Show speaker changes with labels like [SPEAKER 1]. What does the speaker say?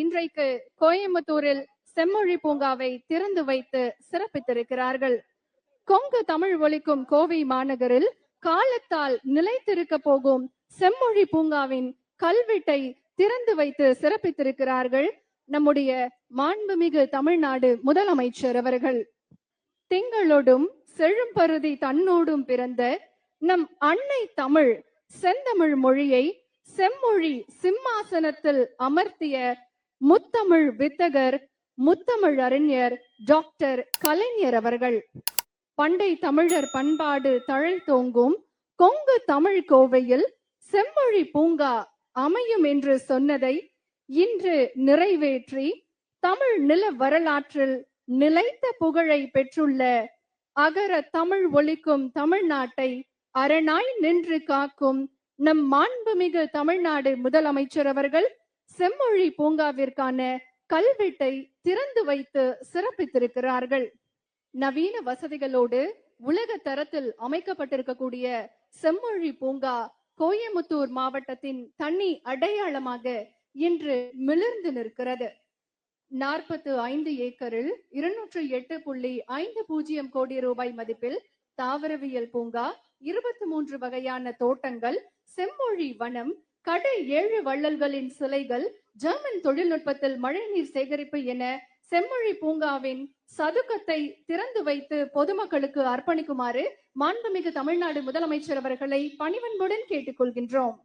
[SPEAKER 1] இன்றைக்கு கோயம்புத்தூரில் செம்மொழி பூங்காவை திறந்து வைத்து சிறப்பித்திருக்கிறார்கள். கொங்கு தமிழ் ஒலிக்கும் கோவை மாநகரில் காலத்தால் நிலைத்திருக்க போகும் செம்மொழி பூங்காவின் கல்வெட்டை திறந்து வைத்து சிறப்பித்திருக்கிறார்கள் நம்முடைய மாண்புமிகு தமிழ்நாடு முதலமைச்சர் அவர்கள். திங்களோடும் செழும்பருதி தன்னோடும் பிறந்த நம் அன்னை தமிழ் செந்தமிழ் மொழியை செம்மொழி சிம்மாசனத்தில் அமர்த்திய முத்தமிழ் வித்தகர் முத்தமிழ் அறிஞர் டாக்டர் கலைஞர் அவர்கள். பண்டை தமிழர் பண்பாடு தழைத்தோங்கும் கொங்கு தமிழ் கோவையில் செம்மொழி பூங்கா அமையும் என்று சொன்னதை இன்று நிறைவேற்றி தமிழ் நில வரலாற்றில் நிலைத்த புகழை பெற்றுள்ள அகர தமிழ் ஒழிக்கும் தமிழ்நாட்டை அரணாய் நின்று காக்கும் நம் மாண்புமிகு தமிழ்நாடு முதலமைச்சர் அவர்கள் செம்மொழி பூங்காவிற்கான கல்வெட்டை திறந்து வைத்து சிறப்பித்திருக்கிறார்கள். நவீன வசதிகளோடு உலக தரத்தில் அமைக்கப்பட்டிருக்கக்கூடிய செம்மொழி பூங்கா கோயமுத்தூர் மாவட்டத்தின் தனி அடையாளமாக இன்று மிளிர்ந்து நிற்கிறது. நாற்பத்து ஐந்து ஏக்கரில் இருநூற்று எட்டு புள்ளி ஐந்து பூஜ்ஜியம் கோடி ரூபாய் மதிப்பில் தாவரவியல் பூங்கா இருபத்தி மூன்று வகையான தோட்டங்கள் செம்மொழி வனம் கடை ஏழு வள்ளல்களின் சிலைகள் ஜெர்மன் தொழில்நுட்பத்தில் மழைநீர் சேகரிப்பு என செம்மொழி பூங்காவின் சதுக்கத்தை திறந்து வைத்து பொதுமக்களுக்கு அர்ப்பணிக்குமாறு மாண்புமிகு தமிழ்நாடு முதலமைச்சர் அவர்களை பணிவன்புடன் கேட்டுக்கொள்கின்றோம்.